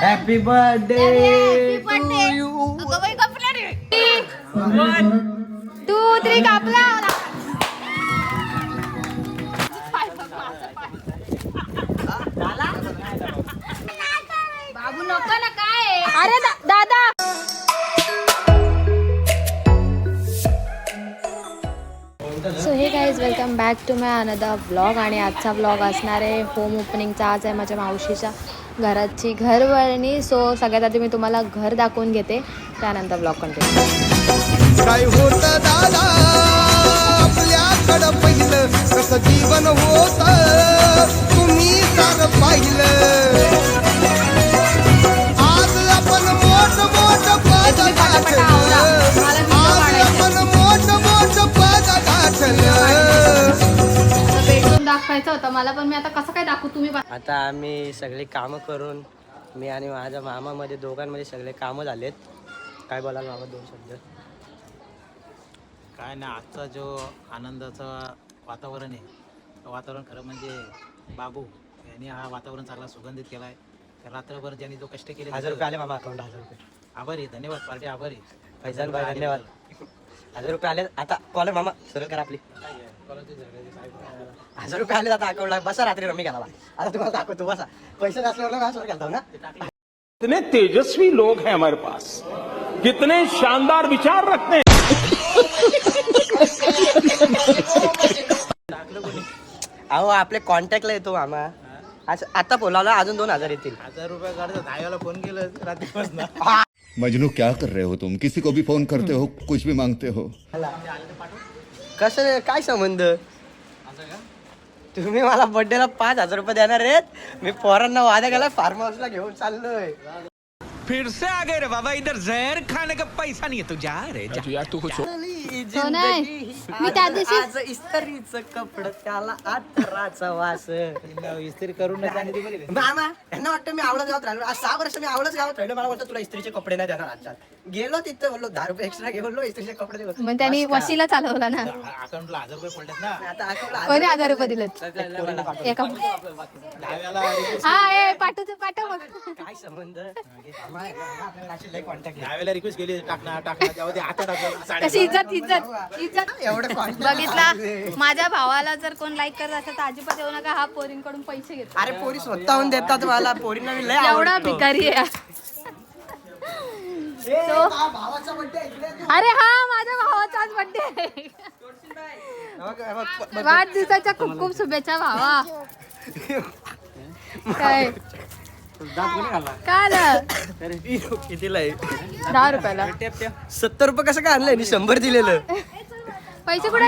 Happy birthday तू तरी कापला बाबू नको ना काय अरे दादा so hey guys welcome back to my another blog आणि आजचा ब्लॉग असणार आहे होम ओपनिंगचा आज आहे माझ्या मावशीच्या घराची घरवळणी सो सगळ्यात आधी मी तुम्हाला घर दाखवून घेते. त्यानंतर ब्लॉग कंटिन्यू काय होत दादा? आपल्याकडं पहिलं कसं जीवन होत? तुम्ही सार पाहिलं. आज आपण मोठ मोठ पद मला पण मी आता कसं काय दाखवू? तुम्ही आता आम्ही सगळी कामं करून मी आणि माझ्या मामामध्ये दोघांमध्ये सगळे कामं झालेत. काय बोलाल मामा दोन शब्द? काय नाही आजचा जो आनंदाचं वातावरण आहे ते वातावरण खरं म्हणजे बाबू यांनी हा वातावरण चांगला सुगंधित केला आहे तर रात्रभर ज्यांनी जो कष्ट केले हजार रुपये आले मामा अकाउंट हजार रुपये. आभारी आहे, धन्यवाद पार्टी आभारी फैजान भाई धन्यवाद. हजार रुपये आले आता कॉल मामा सरळ करा आपली. हज़ार रुपये आले आता अकाउंटला बसा रात्री रमी घाला आता तुम्हाला दाखवतो बसा. पैसे नसल्यावर ना सरळ घालतो ना? कितने तेजस्वी लोग हैं हमारे पास। कितने शानदार विचार रखते हैं। अहो आपले कॉन्टॅक्टला येतो मामा. आज आता बोलावला अजून दोन हज़ार येतील. हज़ार रुपये काढतो दहाव्याला फ़ोन केलं रात्रीपासून. मजनू क्या कर रहे हो तुम? किसी को भी फ़ोन करते हो कुछ भी मांगते हो। कसं काय संबंध? तुम्ही मला बर्थडेला पाच हजार रुपये देणार आहेत. मी पोरांना वादा केला फार्म हाऊसला घेऊन चाललोय. फिर से आ गए रे बाबा इधर जहर खाने का पैसा नहीं है तू जा रे जा. हो नाही मी त्या दिवशी आज इस्त्रीचं कपड त्याला वास. इस्त्री करून बरी मामा यांना वाटतं मी आवडत गावात राहिलो. आज सहा वर्ष मी आवडत गावात राहिलो. मला वाटतं तुला इस्त्रीचे कपडे नाही देणार आजच्या गेलो तिथं बोललो दहा रुपये एक्स्ट्रा घेऊन बोललो इस्त्रीचे कपडे. मग त्यांनी बस का? वशीला चालवला ना. अकाउंटला हजार रुपये पडलेत ना. आता आठवलं, कोणी हजार रुपये दिलेत. एका दहाव्याला हा ए पाठवतो पाठव मग. काय संबंध? मामा, आपल्याला अशी लय contact आहे. दहाव्याला रिक्वेस्ट केली टाकणार टाकणार तेव्हा ते आता टाकलं कशी इज्जत इज्जत इज्जत. एवढं contact बघितला? माझ्या भावाला जर कोण लाईक करत असेल तर अजिबात येऊ नका. हा पोरींकडून पैसे घेतो. अरे पोरी स्वतःहून देतात मला. पोरींना मी लय एवढा आवडतो. भिकारी आहे. तो- अरे हा माझ्या भावाचाच बर्थडे आहे. बघ, बघ, बघ, वाढदिवसाच्या खूप खूप शुभेच्छा भावा. काय? काय आलं? कितीला आहे दहा रुपयाला. सत्तर रुपये कसं काय आणलंय? मी शंभर दिलेलं. पैसे कुठे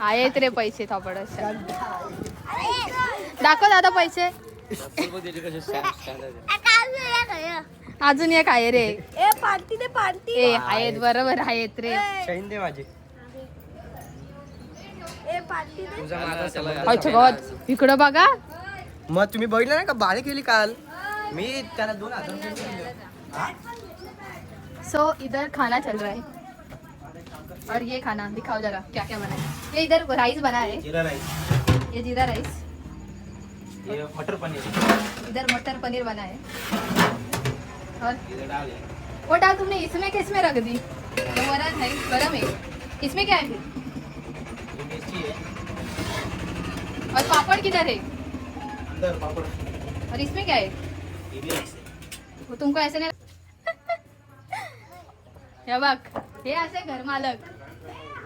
आहेत? रे पैसे थोपड दाखव दादा पैसे. अजून एक आहे रे. ए पार्टी दे पार्टी ए आहेत बरोबर आहेत रे. दे माझे. ए पार्टी दे. तुझा माझा संबंध अच्छा गॉड इकडं बघा. मग तुम्ही बघितलं ना का? बाळे केली काल. मी त्याला दोन हजार रुपये दिले. सो इधर खाना चल रहा है। और ये खाना दिखाओ जरा क्या क्या बना है। ये इधर राइस बना है। जिरा राईस ये जीरा राइस हे मटर पनीर। इधर मटर पनीर बना है। और इधर डाल वो दाल तुमने इसमें किस में रख दी? वो वरण है गरम है। इसमें क्या है फिर? मिर्ची और पापड़ किधर है? अंदर पापड़। और इसमें क्या है? ये भी राईस वो तुमको ऐसे नहीं हे बघ हे असे घर मालक।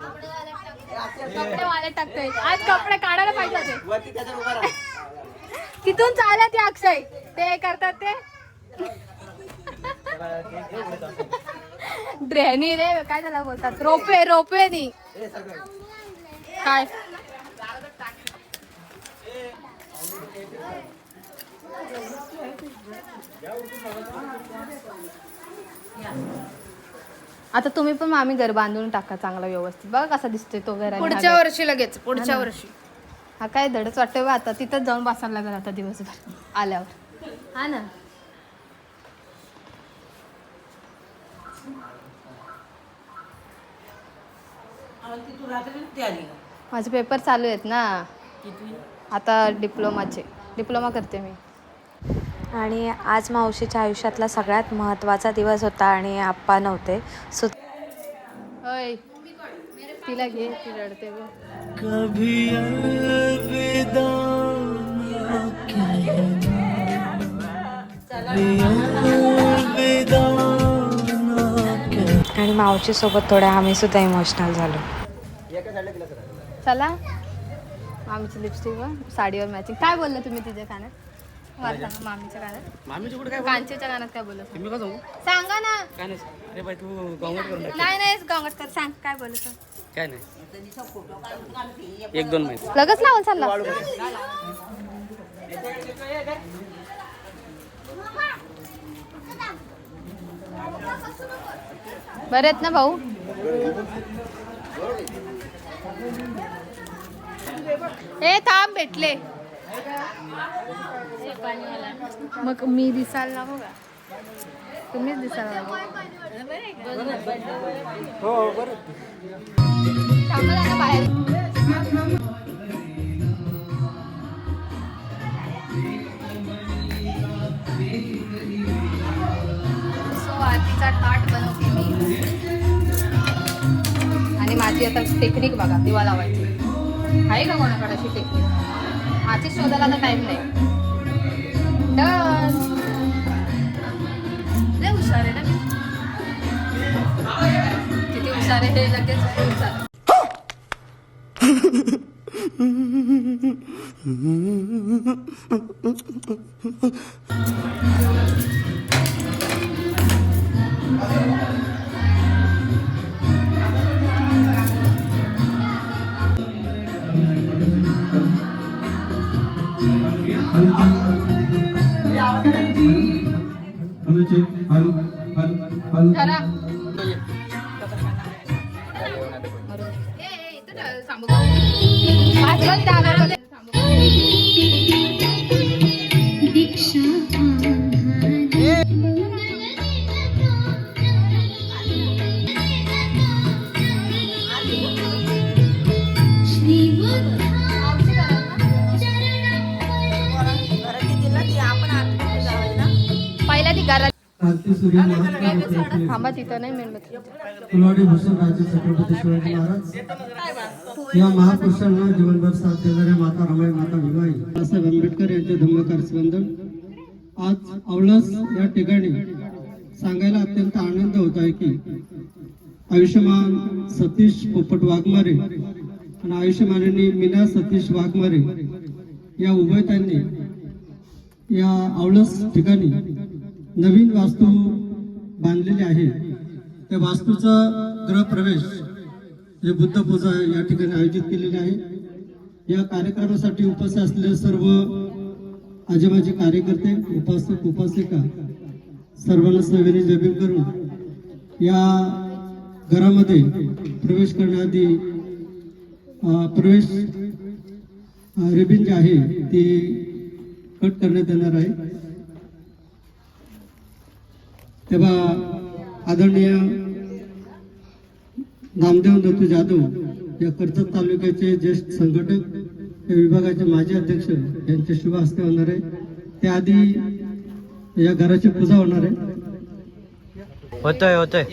कपडे वाले टाकतोय आज कपडे काढायला पाहिजे होते. तिथून चालत ते अक्षय. ते करतात ते. ड्रेनी रे काय त्याला बोलतात? रोपे रोपेनी काय? आता तुम्ही पण मामी घर बांधून टाका चांगला व्यवस्थित. बघा कसा दिसतोय तो घर पुढच्या वर्षी लगेच पुढच्या वर्षी. हा काय धडच वाटतोय बा आता. तिथंच जाऊन बसायला लागेल आता दिवसभर. आल्यावर. हा ना. माझे पेपर चालू आहेत ना. आता डिप्लोमाचे. डिप्लोमा करते मी. आणि आज मावशीच्या आयुष्यातला सगळ्यात महत्त्वाचा दिवस होता आणि आप्पा नव्हते. सो होय. तिला घे ती रडते आणि मावशी सोबत थोड्या आम्ही सुद्धा इमोशनल झालो. चला. मामीची लिपस्टिक वर साडीवर मॅचिंग काय बोललं तुम्ही तिच्या कानात? मला सांगा मामीच्या कानात. मामीची कुठे काय कांचीच्या कानात काय मी का सांगू सांगा ना. काय नाही अरे बाई तू गॉंगट करून टाक. नाही नाही गंगट कर. सांग काय बोलत काय नाही. एक दोन महिने लगच लावून चालला. बरे आहेत ना भाऊ? ए थांब भेटले. मग मी दिसायला नको का? तुम्हीच दिसायला हो बरं. थांबा ना बाहेर. सो आरतीचा ताट बनवते मी. आणि माझी आता टेक्निक बघा दिवा लावायची. आहे का कोणाकडे अशी टेक्निक आधी शोधायला आता टाइम नाही. डन हुशार आहे ना किती हुशार आहे हे लगेच हुशार जरा ए, थांबा तिथं नाही मेणबत्ती. फुलवाडी भूषण राजे छत्रपती शिवाजी महाराज. या महापुरुषांना जीवनभर साथ देणाऱ्या माता रमाई माता भीमाई. बाबासाहेब आंबेडकर यांचे धम्मकार स्पंदन आज आवळस या ठिकाणी सांगायला अत्यंत आनंद होत आहे की आयुष्यमान सतीश पोपट वाघमारे आणि आयुष्यमानांनी मीना सतीश वाघमारे या उभयतांनी या आवळस ठिकाणी नवीन वास्तू बांधलेली आहे. त्या वास्तूचा गृहप्रवेश जे बुद्ध पूजा या ठिकाणी आयोजित केलेली आहे. या कार्यक्रमासाठी उपस्थित असलेले सर्व आजोबाचे कार्यकर्ते उपासक उपासिका सर्वांना सवेने जबीन करून या घरामध्ये प्रवेश करण्याआधी प्रवेश रिबिन जी आहे ती कट करण्यात येणार आहे. तेव्हा आदरणीय नामदेव दत्तू जाधव या कर्जत तालुक्याचे ज्येष्ठ संघटक या विभागाचे माजी अध्यक्ष यांचे शुभ हस्ते होणार आहे. त्याआधी या घराची पूजा होणार आहे. होतोय होतोय.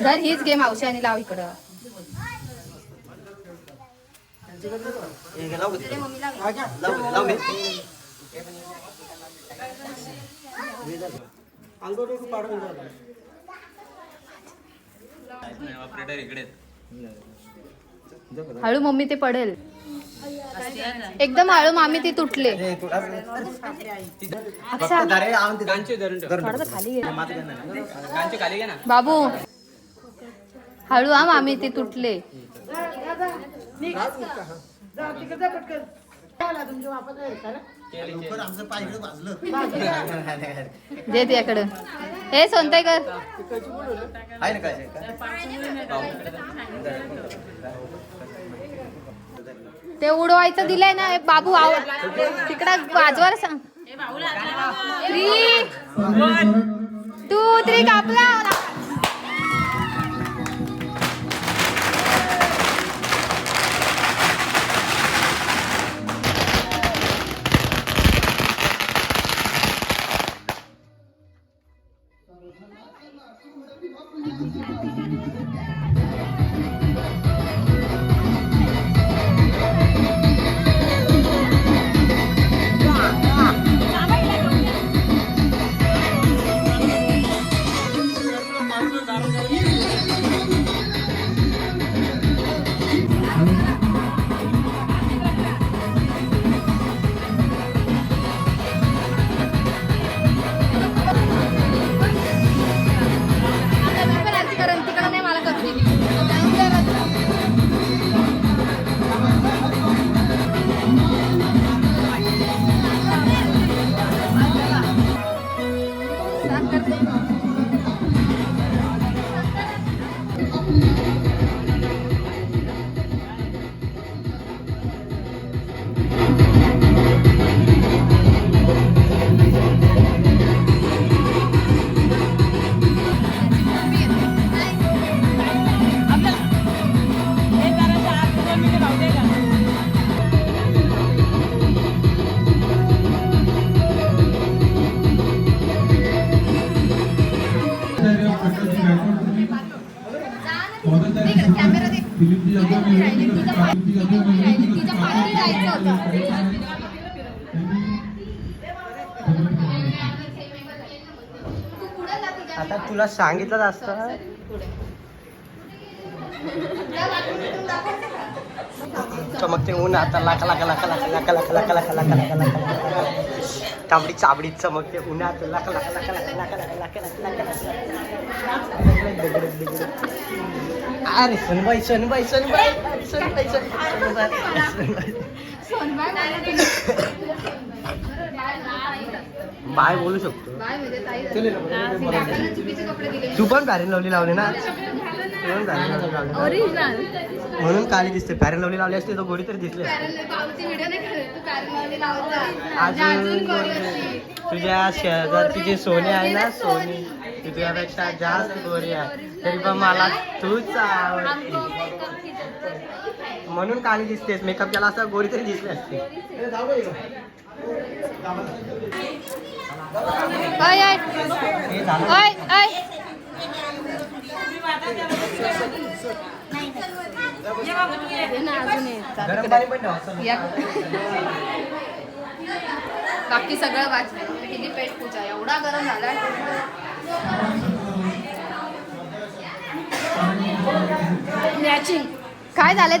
घर हीच गेम मावशी आणि लाव इकडं. हळू मम्मी ते पडेल. एकदम हळू मामी ते तुटले. बाबू हळू आम आम्ही ते तुटले. ते दे त्याकडं हे सोनताय कर. आहे ना काय? ते उडवायचं दिलंय ना हे बाबू आव तिकडं वाजवायला सांग. थ्री टू थ्री कापला. Thank you. तुला सांगितलं असतं चमकते ऊन आता लाका लाका लाका लाका लाका लाका लाका लाका लाका लाका लाका तांबडी चाबडी चमकते उन्हात लाका लाका लाका लाका लाका लाका लाका लाका लाका अरे सनबाई सनबाई सनबाई सनबाई सनबाई बाय बोलू शकतो. तू पण पॅरेन लावली लावले ना. तू पण पॅरेन लावली लावली ना? म्हणून काली दिसते. पॅरेन लावली लावली असते तर गोडी तरी दिसली असती. अजून तुझ्या शेजारची जी सोनी आहे ना सोनी ती तुझ्यापेक्षा जास्त गोरी आहे. तरी पण मला तूच आवडते. म्हणून काली दिसतेस. मेकअप केला असता गोरी तरी दिसली असते. ओय ओय। बाकी सगळं वाचलं म्हणजे पेट पूजा एवढा गरम झाला. मॅचिंग काय झालं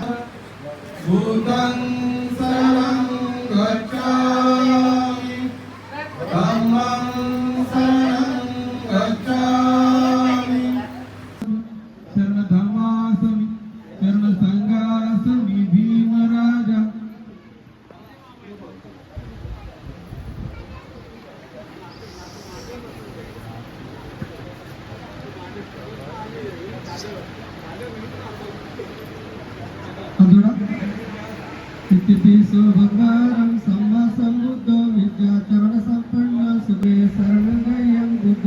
स्थिती सौभंगारम सम्मा संबुद्ध विद्या चरण संपन्न सुगे शरण गय्यम बुद्ध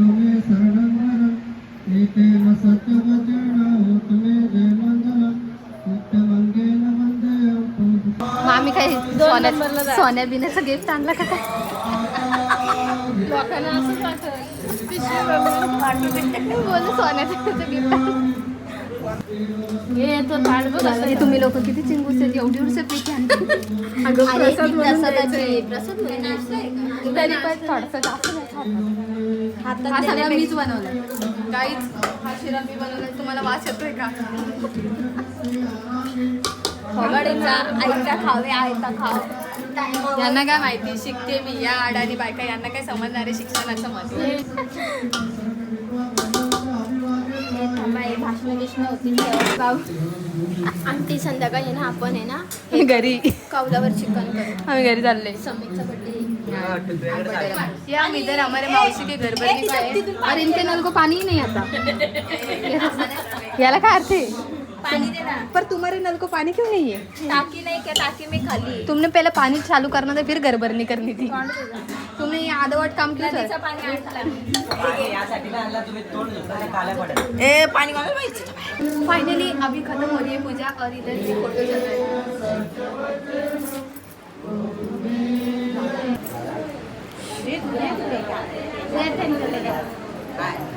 सत्य वचन उत्तमे जय मंगलम उत्तमंगेन वंदे आम्ही काय सोन्या सोन्या बिन्याचं गिफ्ट आणलं का सोन्याचं गिफ्ट हे तुम्ही लोक किती चिंगूस आहेत? एवढी पीठ तरी पण थोडंसं जास्त नाही खात. हा सगळा मीच बनवलाय. काहीच हा शिरा मी बनवलाय. तुम्हाला वास येतोय का? आईचा खावे आयता खाव यांना काय माहिती? शिकते मी. या आडानी बायका यांना काय समजणार आहे आमटी संध्याकाळी ना आपण आहे ना घरी. कौलावर चिकन करू. आम्ही घरी चालले समीरचा बर्थडे या हम इधर हमारे मौसी के घर पर और इनके नल को पानी ही नहीं आता. याला काय अर्थ है पाणी दे ना. पर तुम्हारे नल को पानी क्यों नहीं है? टाकी नाही क्या टाकी में खाली. तुमने पहले पानी चालू करना था फिर घर भरनी करनी थी। तुमने ये आधवट काम क्यों पाणी आणलं फाइनली अभी खत्म हो रही है पूजा और इधर भी फोटो चल रहा है।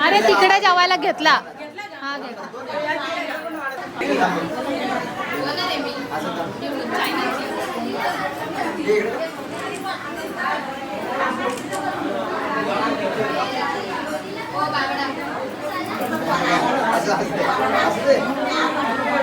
अरे तिकडे जेवायला घेतला. हा घेतला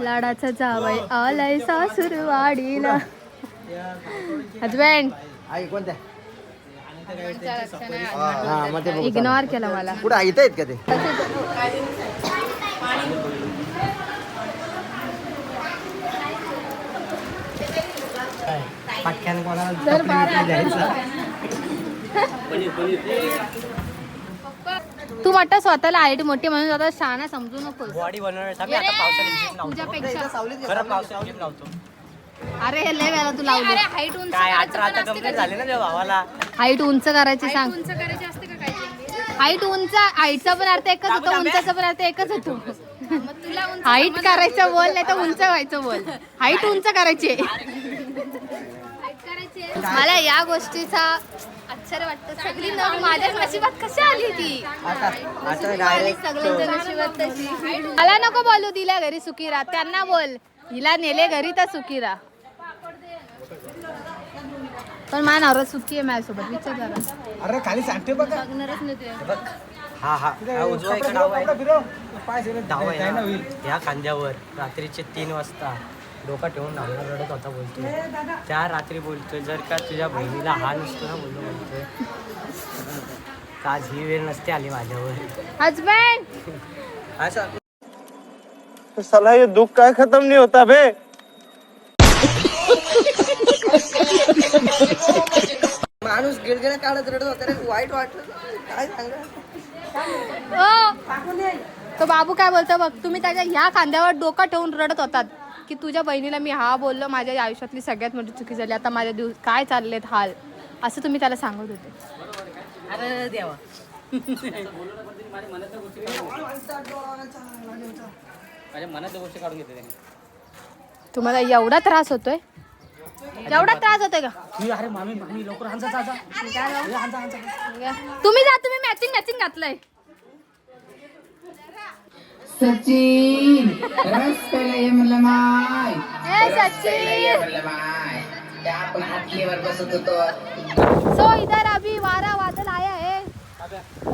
लाडाचा जावई आलाय सासूरवाडीला. हजबंड आई कोणत्या? इग्नोर केला मला. कुठं इथं आहेत का ते? काय? पटक्यान कोणाला? तू म्हटलं स्वतःला आयटी मोठी म्हणून स्वतः शहाणा समजू नकोस. बॉडी बनवण्यासाठी आता पावसाळ्यात जीप लावतो. तुझ्यापेक्षा खरं पावसाळ्यात जीप लावतो. अरे हे लय वेळा तू लावली. अरे हाईट उंच काय करायचं अठरा पण आता असते कंप्लीट का? झाले ना भावाला. हाईट उंच करायची सांग. उंच करायची असते का काय? हाईट उंच हाईटचा पण अर्थ एकच होतो उंचाचा पण अर्थ एकच होतो. मग तुला उंच हाईट करायचं बोल नाही तर उंच व्हायचं बोल. हाईट उंच करायची. Height करायची आहे. मला या गोष्टीचा आश्चर्य वाटतं. सगळी नवी माझ्याच नशिबात कशी आली ती? आता आता आली डायरेक्ट सगळ्यांच्या नशिबात तशी? मला नको बोलू दिल्या घरी सुखी राहा त्यांना बोल. हिला नेले घरी तर सुखी राहा पण माझा नवरा सुखी आहे माझ्यासोबत. विचार करा अरे खाली सांगते बघ. बघणारच नाही ते. बघ. हा हा. हा उजवा इकडे डाव आहे. डाव आहे. ना या खांद्यावर. रात्रीचे तीन वाजता. डोका ठेवून नवरा रडत होता बोलतोय. त्या रात्री बोलतोय जर का तुझ्या बहिणीला हा नसतो ना बोललो बोलतोय. आज ही वेळ नसते आली माझ्यावर. हजबंड असं साला ये दुख काय खत्म नहीं होता बे माणूस गिळगिळ्या काढत रडत होता रे वाईट वाटलं. काय सांगा? ओ तो बाबू काय बोलतो बघ तुम्ही त्याच्या ह्या खांद्यावर डोका ठेवून रडत होतात. की तुझ्या बहिणीला मी हा बोललो माझ्या आयुष्यातली सगळ्यात मोठी चुकी झाली. आता माझ्या दिवस काय चाललेत हाल? असं तुम्ही त्याला सांगत होते. अरे देवा. तुम्हाला एवढा त्रास होतोय? एवढा त्रास होतोय का? अरे मामी मामी लवकर हांजा जा जा. तुम्ही जा तुम्ही मॅचिंग मॅचिंग घातलंय. सचिन रस्त्याला ये म्हणलं माय ए सचिन म्हणलं माय त्या आपण हातलीवर बसत होतो सो इधर अभी वारा बादल आया है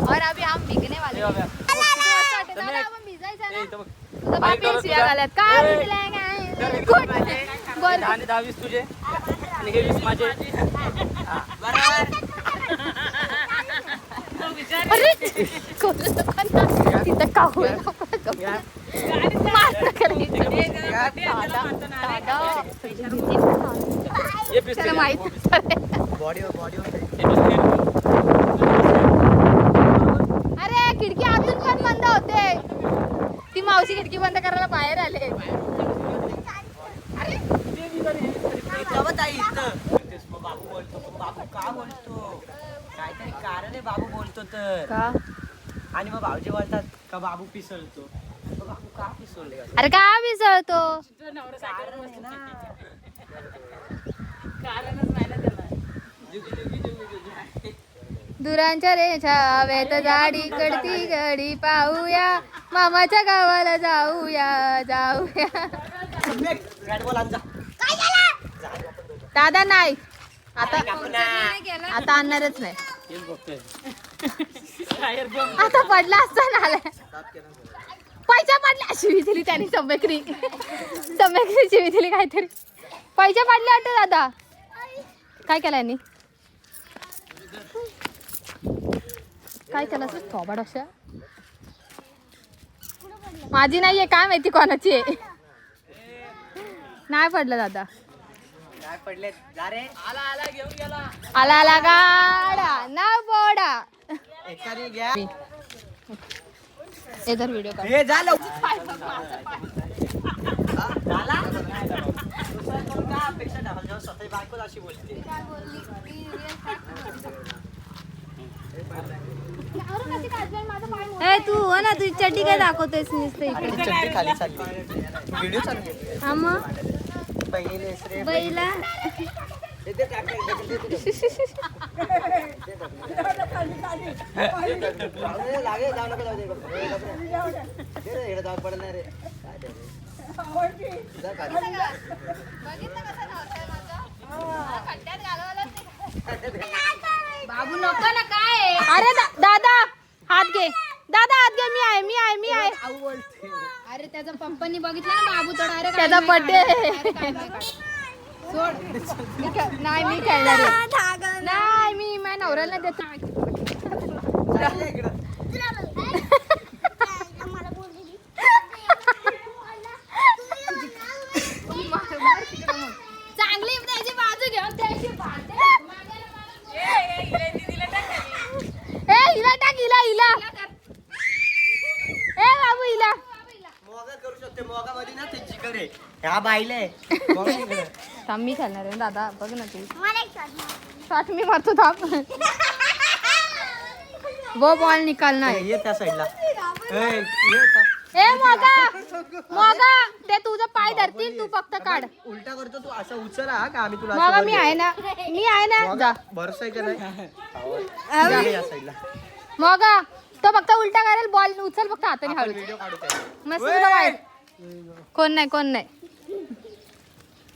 और अभी हम भिगने वाले हैं. किती वाजता वाटतं? दादा, आपण भिजायचं ना? तुझं बाप येईल शिव्या घालत. काय भिजलाय काय? कुठं? बोल. दहावीस तुझे आणि हे वीस माझे अरे करू नका ना. तिथं काहू मात्र अरे खिडकी आतून पण बंद होते. ती मावशी खिडकी बंद करायला बाहेर आले. बाबू बोलतो बाबू का बोलतो काहीतरी कारण आहे बाबू बोलतो तर. आणि मग भाऊजी बोलतात का बाबू पिसळतो. अरे का विसरतो? दुरांच्या रेषा वेत जाडी कडती गडी पाहूया. मामाच्या गावाला जाऊया जाऊया. दादा नाही. आता. आता आणणारच नाही. आता पडला असता ना आलाय पैसा पडला शिवी दिली त्याने सम्यकरी सम्यकरी शिवी दिली काहीतरी. पैसे पडले वाटत दादा. काय केलं यांनी? काय केलं असं? थोबाड अशा. माझी नाहीये काय माहिती कोणाची आहे. नाही पडलं दादा. काय पडले. जा रे. आला आला गाडा. ना बोडा. घ्या. इधर व्हिडिओ हे झालं तू हो ना तुझी चड्डी काय दाखवतेस नुसतं इकडे? चड्डी खाली चालली. व्हिडिओ चालू हा मग? बैला? बाबू नको ना काय? अरे दादा हात घे. दादा हात घे. मी आहे मी आहे मी आहे. अरे त्याचा पंपानी बघितलं ना बाबू तो डायरेक्ट त्याचा बर्थडे सोड. मी खे- नाही मी खेळणार आहे. नाही मी माझ्या नवऱ्याला देतो. चांगली त्याची बाजू घेऊन त्याची ए हिला टाक हिला हिला. ए बाबू हिला. मोगा करू शकते मोगा मध्ये ना ते जिगर आहे. ह्या बाईले मोगा इकडे. थांब मी खेळणार आहे. दादा बघ ना तू. शॉट मी मारतो थांब. वो बॉल निकालना ए, है ये त्या साईडला ए, ये का? ए मोगा! मोगा! ते तुझं पाय धरतील तू फक्त काढ. उलटा करतो तू असं उचल हा का आम्ही तुला असं मोगा मी. आहे ना मी आहे ना जा. भरोसा आहे का नाही? जा या साईडला मोगा तो फक्त उलटा करेल बॉल उचल फक्त हाताने हळू व्हिडिओ काढू त्याचा. मस्त तुला कोण नाही कोण नाही.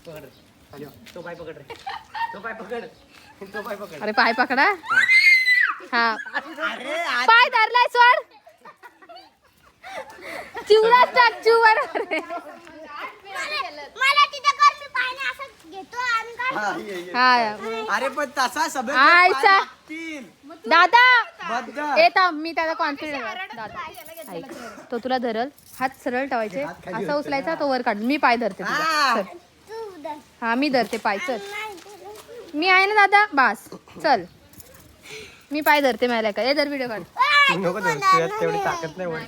पकड रे. खाली वा. तो पाय पकड रे. तो पाय पकड. तो पाय पकड. अरे पाय पकडा. हा. पाय धरलाय सोड. चिवडा टाक चिवर. हा. हा. अरे पण तसा सगळे आयचा. दादा. येता मी त्याचा कॉन्फिडन्स दादा. ऐक. तो तुला धरल. हात सरळ ठेवायचे. असा उचलायचा तो वर काढ मी पाय धरते हा. चल. मी धरते पाय चल. मी आहे ना दादा? बास. चल. मी पाय धरते मला काय धर व्हिडिओ काढ. नको धरू, तुझ्यात तेवढी ताकद नाही वर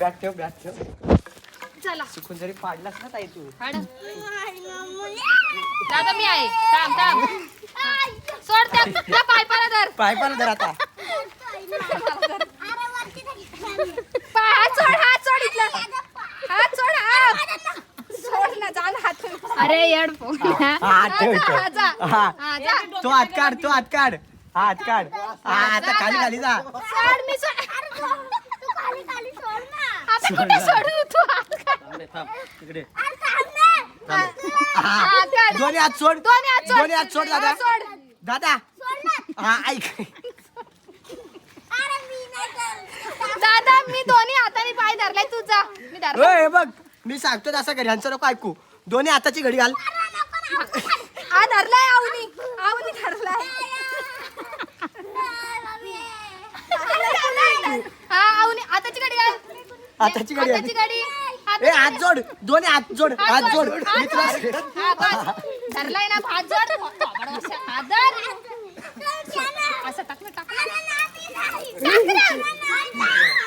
बॅग ठेव बॅग ठेव. चला. चुकून जरी पाडलास ना ताई तू. दादा मी आहे. थांब थांब. सोड त्या. त्या पायपाला धर. पाय पण धर आता. पाय हात सोड हात सोड इथला. हात सोड हात. सोड ना ना हात अरे हेडफोन हा ठेव ठेव. हा हा. जा. तो हात काढ तो हात काढ. हा हात काढ. हा आता खाली खाली जा. सोड मी सोड. तू खाली खाली सोड ना. आता कुठे सोडू? तू हात काढ. तिकडे अरे थांब ना. हा हात काढ. दोन्ही हात सोड. दोन्ही हात सोड. दोन्ही हात सोड दादा. हा, सोड. दादा. हा ऐक. अरे मी नाही दादा मी दोन्ही हाताने पाय धरलाय. तुझा मी धर ओय, हे बघ. मी सांगतो तसं कर. ह्यांचं नको ऐकू. दोन्ही हाताची घडी घाल. हा धरलाय आवनी. आवनी धरलाय. हा आवनी हाताची गाडी घाल. हाताची घडी गाडी ए हात जोड. दोन्ही हात जोड. हात जोड. हात मी तुला जोड. हा, बस. धरलाय ना हात जोड. थोबाड. हात धर. असं.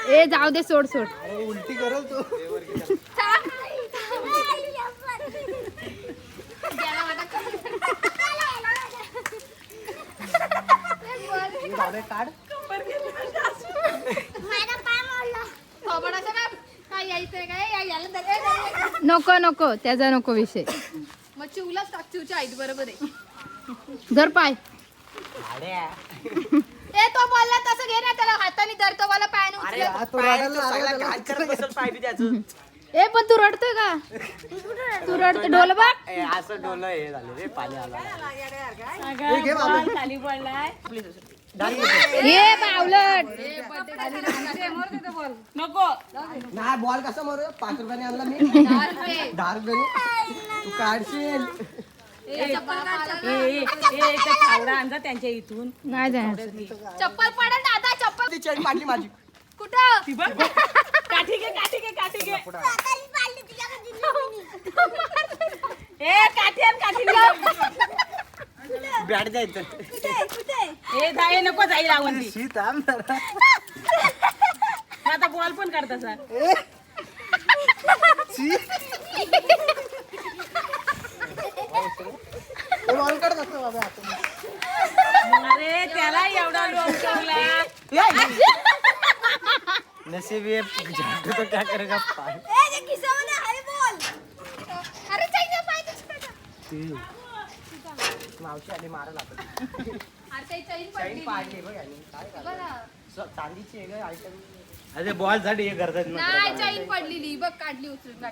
ए जाऊ दे सोड सोड. उलटी करल तू दादा काढ थोबाडाचं काय काय यायचंय काय या- याला धर. ए, धर, धर. नको नको. त्याचा नको विषय. मग चिवलाच टाक चिवच्या आईत बरोबर आहे धर पाय. ए तो बोलला तसं घे ना त्याला हाताने मला पायाने अरे उचलत. तो रडायला लागला, काय करत बसेल पाय बी त्याचं. ए पण तू रडतोय का? तू रडतो बघ. ए, असं डोलं हे झालं रे पाणी आलं. ये बावलट. नाही बॉल कसा मारू? पाच रुपयाने आणला मी. दहा रुपयाने. तू काढशील. त्यांच्या इथून. नाही चप्पल पडेल दादा चप्पल. ती चेन पाडली माझी. कुठं? काठी घे काठी घे काठी घे. ए काठी आण काठी बॅट द्यायचं ए जाई नको जाई लावून ती. शीत जरा. आता बॉल पण काढता सर. बॉल काढत असतो बाबा अरे त्याला एवढा लोक ठेवला नसीब ये झाटू तो क्या करेगा? पाय अरे चाहिए पाय तुझ्याकडे. मावशी आली चैन पडली बघ यांनी. काय झालं? ना. स- चांदीची आहे ग आयटम अरे बॉलसाठी हे करतात नाही चैन पडलेली. बघ काढली उचलून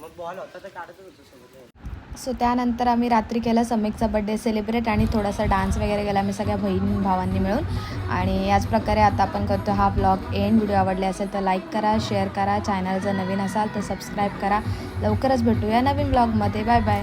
मग बॉल होता तर काढतच होतो सोबत. सो त्यानंतर आम्ही रात्री केला समीकचा बड्डे सेलिब्रेट आणि थोडासा डान्स वगैरे केला आम्ही सगळ्या बहीण भावांनी मिळून. आणि याच प्रकारे आता आपण करतो हा ब्लॉग एंड व्हिडिओ आवडले असेल तर लाईक करा शेअर करा. चॅनल जर नवीन असाल तर सबस्क्राईब करा. लवकरच भेटूया नवीन ब्लॉगमध्ये बाय बाय